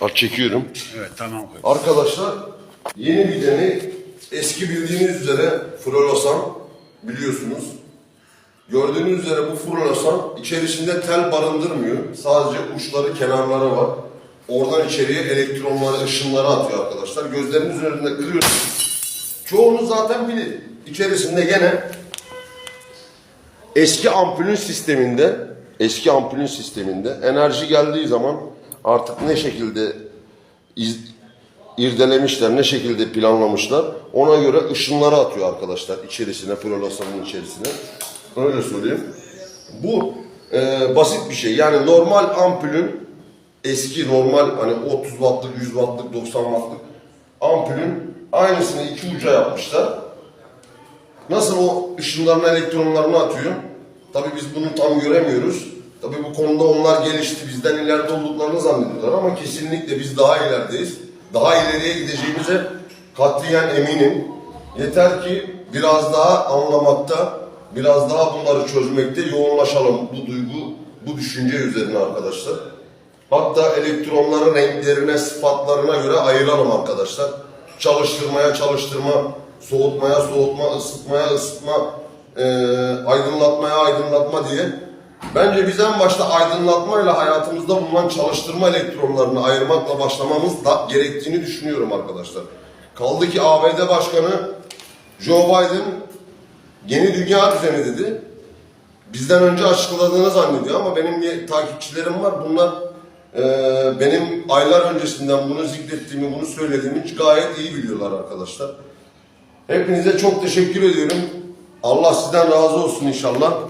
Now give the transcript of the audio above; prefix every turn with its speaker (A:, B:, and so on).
A: Bak çekiyorum.
B: Evet tamam.
A: Arkadaşlar yeni bir deney. Eski bildiğiniz üzere floresan biliyorsunuz. Gördüğünüz üzere bu floresan içerisinde tel barındırmıyor. Sadece uçları, kenarları var. Oradan içeriye elektronları, ışınları atıyor arkadaşlar. Gözleriniz üzerinde kırıyorsunuz. Çoğunuz zaten bilir. İçerisinde gene eski ampulün sisteminde eski ampulün sisteminde enerji geldiği zaman artık ne şekilde iz, irdelemişler, ne şekilde planlamışlar ona göre ışınları atıyor arkadaşlar içerisine, floresanın içerisine. Öyle söyleyeyim. Bu e, basit bir şey. Yani normal ampulün eski normal hani 30 wattlık, 100 wattlık, 90 wattlık ampulün aynısını iki uca yapmışlar. Nasıl o ışınlarını, elektronlarını atıyor? Tabii biz bunu tam göremiyoruz. Tabii bu konuda onlar gelişti, bizden ileride olduklarını zannediyorlar ama kesinlikle biz daha ilerideyiz. Daha ileriye gideceğimize katiyen eminim. Yeter ki biraz daha anlamakta, biraz daha bunları çözmekte yoğunlaşalım bu duygu, bu düşünce üzerine arkadaşlar. Hatta elektronları renklerine, sıfatlarına göre ayıralım arkadaşlar. Çalıştırmaya çalıştırma, soğutmaya soğutma, ısıtmaya ısıtma, eee, aydınlatmaya aydınlatma diye. Bence biz en başta aydınlatmayla hayatımızda bulunan çalıştırma elektronlarını ayırmakla başlamamız da gerektiğini düşünüyorum arkadaşlar. Kaldı ki ABD Başkanı Joe Biden yeni dünya düzeni dedi bizden önce açıkladığını zannediyor ama benim takipçilerim var. Bunlar e, benim aylar öncesinden bunu zikrettiğimi, bunu söylediğimi gayet iyi biliyorlar arkadaşlar. Hepinize çok teşekkür ediyorum. Allah sizden razı olsun inşallah.